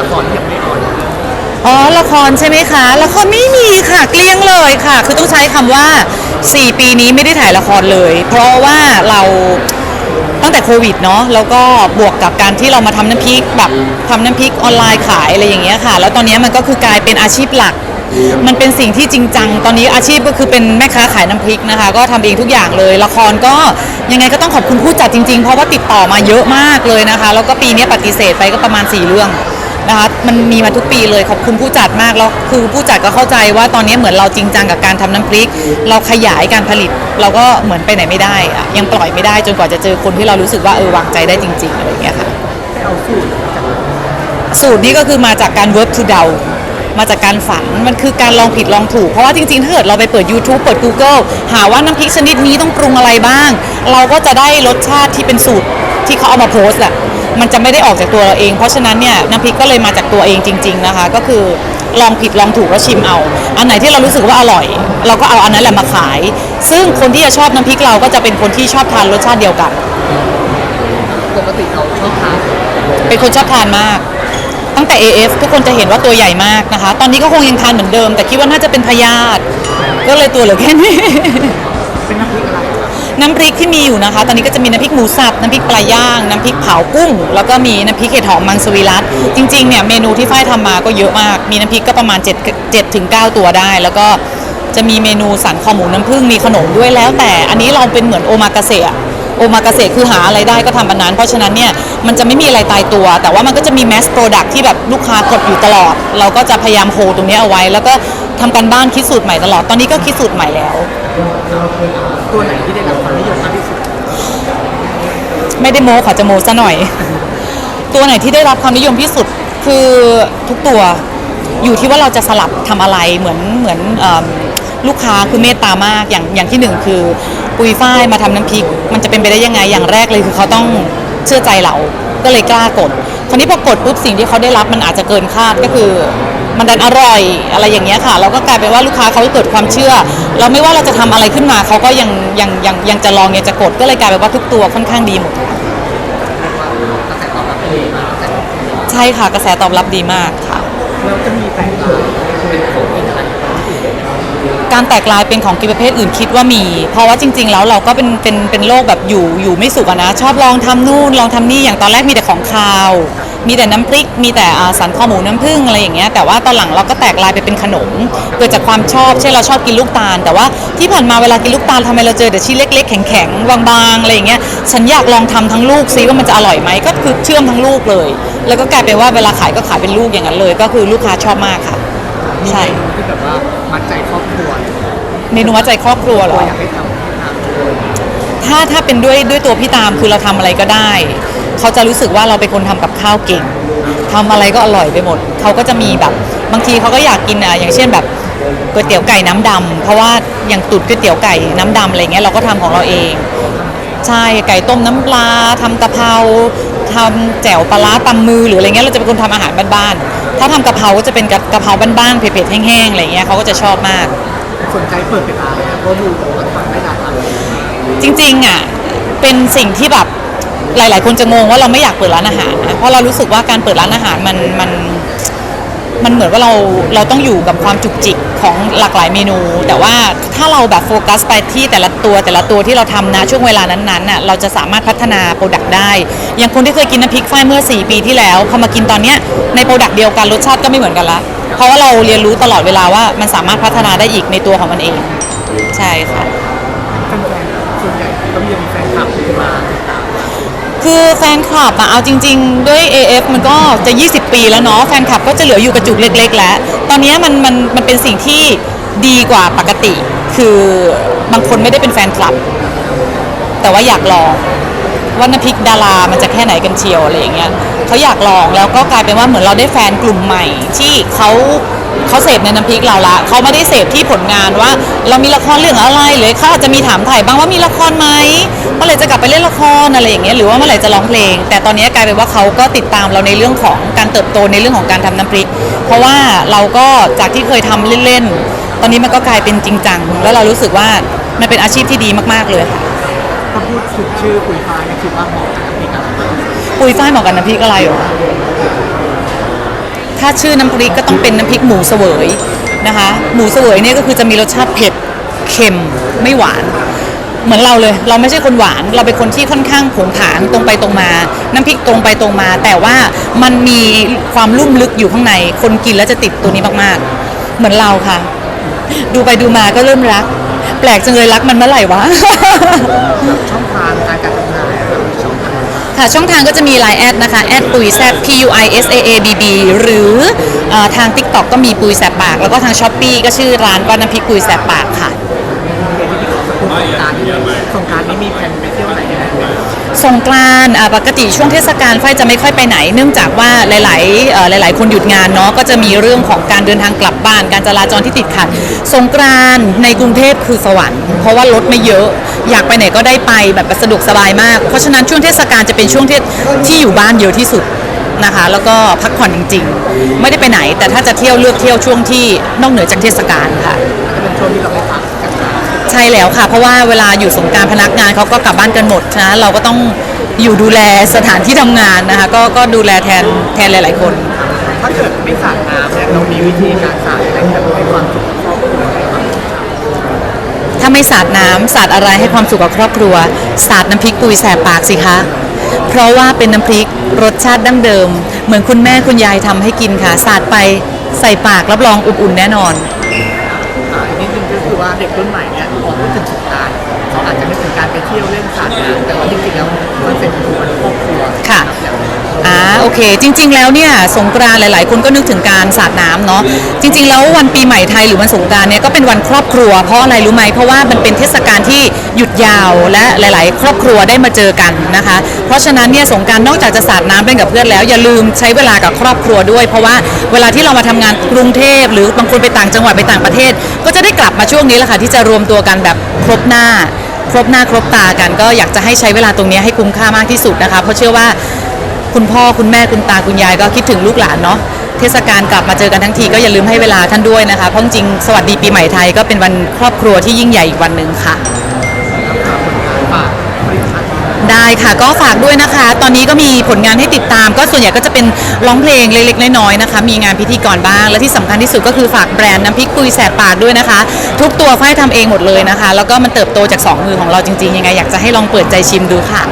ละครที่ยังไม่ออนอ๋อละครใช่ไหมคะ ละครไม่มีค่ะเกลี้ยงเลยค่ะ คือต้องใช้คำว่า 4 ปีนี้ไม่ได้ถ่ายละครเลย เพราะว่าเราตั้งแต่โควิดเนาะแล้วก็บวกกับการที่เรามาทำน้ำพริกแบบทำน้ำพริกออนไลน์ขายอะไรอย่างเงี้ยค่ะ แล้วตอนนี้มันก็คือกลายเป็นอาชีพหลัก มันเป็นสิ่งที่จริงจัง ตอนนี้อาชีพก็คือเป็นแม่ค้าขายน้ำพริกนะคะ ก็ทำเองทุกอย่างเลย ละครก็ยังไงก็ต้องขอบคุณผู้จัดจริงๆ เพราะว่าติดต่อมาเยอะมากเลยนะคะ แล้วก็ปีนี้ปฏิเสธไปก็ประมาณ 4 เรื่อง นะคะมันมีมาทุกปีเลยขอบคุณผู้จัดมากแล้วคือผู้จัดก็เข้าใจว่าตอนนี้เหมือนเราจริงจังกับการทำน้ำพริก เราขยายการผลิต เราก็เหมือนไปไหนไม่ได้อะยังปล่อยไม่ได้จนกว่าจะเจอคนที่เรารู้สึกว่าเออวางใจได้จริง ๆอะไรอย่างเงี้ยค่ะสูตรนี้ก็คือมาจากการ work to เดามาจากการฝันมันคือการลองผิดลองถูก เพราะว่าจริงๆ ถ้าเกิดเราไปเปิด YouTube เปิด Google หาว่าน้ำพริกชนิดนี้ต้องปรุงอะไรบ้าง เราก็จะได้รสชาติที่เป็นสูตรที่เขาเอามาโพสต์แหละ มันจะไม่ได้ออกจากตัวเราเอง เพราะฉะนั้นเนี่ยน้ำพริกก็เลยมาจากตัวเองจริง ๆนะคะ ก็คือลองผิดลองถูกแล้วชิมเอา อันไหนที่เรารู้สึกว่าอร่อย เราก็เอาอันนั้นแหละมาขาย ซึ่งคนที่จะชอบน้ำพริกเราก็จะเป็นคนที่ชอบทานรสชาติเดียวกัน ปกติเราชอบทานเป็นคนชอบทานมาก ตั้งแต่ AF ทุกคนจะเห็นว่าตัวใหญ่มากนะคะ ตอนนี้ก็คงยังทานเหมือนเดิม แต่คิดว่าน่าจะเป็นพยาธิก็เลยตัวเหลือแค่นี้ เป็นน้ำพริกอะไร น้ำพริกที่มีอยู่นะคะ ตอนนี้ก็จะมีน้ำพริกหมูสับน้ำพริกปลาย่างน้ำพริกเผากุ้ง แล้วก็มีน้ำพริกเห็ดหอมมังสวิรัตจริงๆเนี่ยเมนูที่ฝ้ายทำมาก็เยอะมาก มีน้ำพริกก็ประมาณ7 7ถึง9ตัวได้ แล้วก็จะมีเมนูสันคอหมูน้ำผึ้งมีขนมด้วยแล้ว แต่อันนี้เราเป็นเหมือนโอมากาเสะ โอมากาเสะคือหาอะไรได้ก็ทำอันนั้น เพราะฉะนั้นเนี่ยมันจะไม่มีอะไรตายตัว แต่ว่ามันก็จะมีแมสโปรดักที่แบบลูกค้ากดอยู่ตลอด เราก็จะพยายามโฮตรงนี้เอาไว้ แล้วก็ทำกันบ้านคิดสูตรใหม่ตลอดตอนนี้ก็คิดสูตรใหม่แล้ว ตัวไหนที่ได้รับความนิยมมากที่สุดไม่ได้โม้ขอจะโม้ซะหน่อย ตัวไหนที่ได้รับความนิยมที่สุดคือทุกตัวอยู่ที่ว่าเราจะสลับทำอะไรเหมือนเหมือนเอิ่ม ลูกค้าคือเมตตามากอย่างอย่างที่หนึ่งคือปุยฝ้ายมาทำน้ำพริก มันจะเป็นไปได้ยังไงอย่างแรกเลยคือเขาต้องเชื่อใจเราก็เลยกล้ากดคราวนี้พอกดปุ๊บสิ่งที่เขาได้รับมันอาจจะเกินคาดก็คือมันดันอร่อยอะไรอย่างเงี้ยค่ะเราก็กลายเป็นว่าลูกค้าเขาเกิดความเชื่อ เราไม่ว่าเราจะทำอะไรขึ้นมาเขาก็ยังยังยังยังจะลองยังจะกดก็เลยกลายเป็นว่าทุกตัวค่อนข้างดีหมดใช่ค่ะกระแสตอบรับดีมากค่ะแล้วจะมีแตกต่างเป็นของกินอะไร การแตกลายเป็นของกินประเภทอื่นคิดว่ามี เพราะว่าจริง ๆ แล้วเราก็เป็นเป็นเป็นโรคแบบอยู่อยู่ไม่สุขอะนะ ชอบลองทำนู่นลองทำนี่อย่างตอนแรกมีแต่ของคาว มีแต่น้ำพริก มีแต่อ่าสันคอหมูน้ำผึ้งอะไรอย่างเงี้ยแต่ว่าตอนหลังเราก็แตกลายไปเป็นขนมเกิดจากความชอบเช่นเราชอบกินลูกตาล แต่ว่าที่ผ่านมาเวลากินลูกตาลทำไมเราเจอแต่ชิ้นเล็ก ๆ แข็งๆบางๆอะไรอย่างเงี้ยฉันอยากลองทำทั้งลูกซิว่ามันจะอร่อยไหมก็คือเชื่อมทั้งลูกเลย แล้วก็กลายเป็นว่าเวลาขายก็ขายเป็นลูกอย่างนั้นเลย ก็คือลูกค้าชอบมากค่ะมีใช่เมนูที่ แบบว่ามัดใจครอบครัวเมนูวัดใจครอบครัวเหรตัวออยากให้ทำให้ทำถ้าถ้าเป็นด้วยด้วยตัวพี่ตามคือเราทำอะไรก็ได้ เขาจะรู้สึกว่าเราเป็นคนทำกับข้าวเก่งทำอะไรก็อร่อยไปหมด เขาก็จะมีแบบ บางทีเขาก็อยากกินอะอย่างเช่นแบบก๋วยเตี๋ยวไก่น้ำดำเพราะว่าอย่างตุดก๋วยเตี๋ยวไก่น้ำดำอะไรเงี้ยเราก็ทำของเราเอง ใช่ไก่ต้มน้ำปลาทำกะเพรา ทำแจ่วปลาร้าตำมือหรืออะไรเงี้ยเราจะเป็นคนทำอาหารบ้านๆถ้าทำกะเพราก็จะเป็นกะกะเพราบ้านๆเผ็ดๆแห้งๆอะไรเงี้ยเขาก็จะชอบมาก สนใจเปิดเป็นร้านเลยนะเพราะดูบอกว่าทำได้นานมากเลยจริงๆอะเป็นสิ่งที่แบบหลาย ๆ คนจะงงว่าเราไม่อยากเปิดร้านอาหารนะเพราะเรารู้สึกว่าการเปิดร้านอาหารมันมัน มันเหมือนว่าเราเราต้องอยู่กับความจุกจิกของหลากหลายเมนู แต่ว่าถ้าเราแบบโฟกัสไปที่แต่ละตัวแต่ละตัวที่เราทำนะช่วงเวลานั้นๆน่ะเราจะสามารถพัฒนาโปรดักต์ได้ อย่างคนที่เคยกินน้ำพริกฝ้ายเมื่อ 4 ปีที่แล้วพอมากินตอนเนี้ยในโปรดักต์เดียวกันรสชาติก็ไม่เหมือนกันละ เพราะว่าเราเรียนรู้ตลอดเวลาว่ามันสามารถพัฒนาได้อีกในตัวของมันเอง ใช่ค่ะ แฟนๆส่วนใหญ่ก็มีแฟนคลับมาติดตาม คือแฟนคลับอะเอาจริง ๆ ด้วย AF มันก็จะ 20 ปีแล้วเนาะแฟนคลับก็จะเหลืออยู่กระจุกเล็ก ๆ แล้ว ตอนนี้มันมันมันเป็นสิ่งที่ดีกว่าปกติ คือบางคนไม่ได้เป็นแฟนคลับ แต่ว่าอยากลองว่านพิกดารามันจะแค่ไหนกันเชียวอะไรอย่างเงี้ยเขาอยากลองแล้วก็กลายเป็นว่าเหมือนเราได้แฟนกลุ่มใหม่ที่เขา เขาเสพในน้ำพริกเราละเขาไม่ได้เสพที่ผลงานว่า เรามีละครเรื่องอะไรหรือเขาอาจจะมีถามถ่ายบ้างว่ามีละครไหมเมื่อไหร่จะกลับไปเล่นละครอะไรอย่างเงี้ยหรือว่าเมื่อไหร่จะร้องเพลง แต่ตอนนี้กลายเป็นว่าเขาก็ติดตามเราในเรื่องของการเติบโตในเรื่องของการทำน้ำพริก เพราะว่าเราก็จากที่เคยทำเล่นๆตอนนี้มันก็กลายเป็นจริงจังแล้วเรารู้สึกว่ามันเป็นอาชีพที่ดีมากๆเลยค่ะถ้าพูดถึงชื่อคุยฟ้าเนี่ยคิดว่าเหมาะกับน้ำพริกอะไรบ้างปุยฝ้ายเหมาะกับน้ำพริกอะไรเหรอ ถ้าชื่อน้ำพริกก็ต้องเป็นน้ำพริกหมูเสวยนะคะ หมูเสวยเนี่ยก็คือจะมีรสชาติเผ็ดเค็มไม่หวาน เหมือนเราเลย เราไม่ใช่คนหวาน เราเป็นคนที่ค่อนข้างผงผางตรงไปตรงมา น้ำพริกตรงไปตรงมา แต่ว่ามันมีความลุ่มลึกอยู่ข้างใน คนกินแล้วจะติดตัวนี้มากๆ เหมือนเราค่ะ ดูไปดูมาก็เริ่มรัก แปลกจังเลยรักมันเมื่อไหร่วะ ช่องทางการการทำงาน ค่ะ ช่องทางก็จะมี Line แอดนะคะแอดปุยแซบ P U I S A A B B หรือเออทาง TikTok ก็มีปุยแซบปาก แล้วก็ทาง s h อ p e e ก็ชื่อร้านว่าน้ำพริกปุยแซบปากค่ะสงการสงการนี้มีแผนไปเที่ยวไหน สงกรานต์อ่าปกติช่วงเทศกาลไฟจะไม่ค่อยไปไหน เนื่องจากว่าหลายๆเอ่อหลาย ๆ คนหยุดงานเนาะก็จะมีเรื่องของการเดินทางกลับบ้านการจราจรที่ติดขัด สงกรานต์ในกรุงเทพคือสวรรค์เพราะว่ารถไม่เยอะ อยากไปไหนก็ได้ไปแบบสะดวกสบายมาก เพราะฉะนั้นช่วงเทศกาลจะเป็นช่วงที่ที่อยู่บ้านเยอะที่สุดนะคะแล้วก็พักผ่อนจริง ๆ ไม่ได้ไปไหน แต่ถ้าจะเที่ยวเลือกเที่ยวช่วงที่นอกเหนือจากเทศกาลค่ะ เป็นช่วงที่เราได้พักกันมา ใช่แล้วค่ะ เพราะว่าเวลาอยู่สงกรารพนักงานเขาก็กลับบ้านกันหมดนะเราก็ต้องอยู่ดูแลสถานที่ทำงานนะคะ ก็ก็ดูแลแทนแทนหลาย ๆ คน ถ้าเกิดไม่สาดน้ำเนี่ยเรามีวิธีการสาดอะไรที่จะให้ความสุขกับครอบครัวอะไรบ้างถ้าไม่สาดน้ำสาดอะไรให้ความสุขกับครอบครัวสาดน้ำพริกปุยแสบปากสิคะ เพราะว่าเป็นน้ำพริกรสชาติดั้งเดิม เหมือนคุณแม่คุณยายทำให้กินค่ะสาดไปใส่ปากรับรองอบอุ่นแน่นอน ว่าเด็กรุ่นใหม่เนี่ยพอพูดถึงสงกรารเขาอาจจะนึกถึงการไปเที่ยวเล่นสาดน้ำแต่ว่าจริงๆแล้วคอนเซ็ปต์คือมั โอเค จริง ๆ แล้วเนี่ยสงกรานต์หลาย ๆ คนก็นึกถึงการสาดน้ำเนาะจริง ๆ แล้ววันปีใหม่ไทยหรือวันสงกรานต์เนี่ยก็เป็นวันครอบครัวเพราะอะไรรู้ไหมเพราะว่ามันเป็นเทศกาลที่หยุดยาวและหลาย ๆ ครอบครัวได้มาเจอกันนะคะ เพราะฉะนั้นเนี่ยสงกรารนอกจากจะสาดน้ำเล่นกับเพื่อนแล้วอย่าลืมใช้เวลากับครอบครัวด้วย เพราะว่าเวลาที่เรามาทำงานกรุงเทพหรือบางคนไปต่างจังหวัดไปต่างประเทศ ก็จะได้กลับมาช่วงนี้แหละค่ะที่จะรวมตัวกันแบบครบหน้า ครบหน้าครบตากันก็อยากจะให้ใช้เวลาตรงนี้ให้คุ้มค่ามากที่สุดนะคะ เพราะเชื่อว่า คุณพ่อคุณแม่คุณตาคุณยายก็คิดถึงลูกหลานเนาะเทศกาลกลับมาเจอกันทั้งทีก็อย่าลืมให้เวลาท่านด้วยนะคะเพราะจริงสวัสดีปีใหม่ไทยก็เป็นวันครอบครัวที่ยิ่งใหญ่อีกวันหนึ่งค่ะ ได้ค่ะก็ฝากด้วยนะคะ ตอนนี้ก็มีผลงานให้ติดตาม ก็ส่วนใหญ่ก็จะเป็นร้องเพลงเล็กๆน้อยๆนะคะ มีงานพิธีกรบ้าง และที่สำคัญที่สุดก็คือฝากแบรนด์น้ำพริกปุยแสบปากด้วยนะคะ ทุกตัวฝ้ายทำเองหมดเลยนะคะ แล้วก็มันเติบโตจากสองมือของเราจริงๆยังไงอยากจะให้ลองเปิดใจชิมดูค่ะ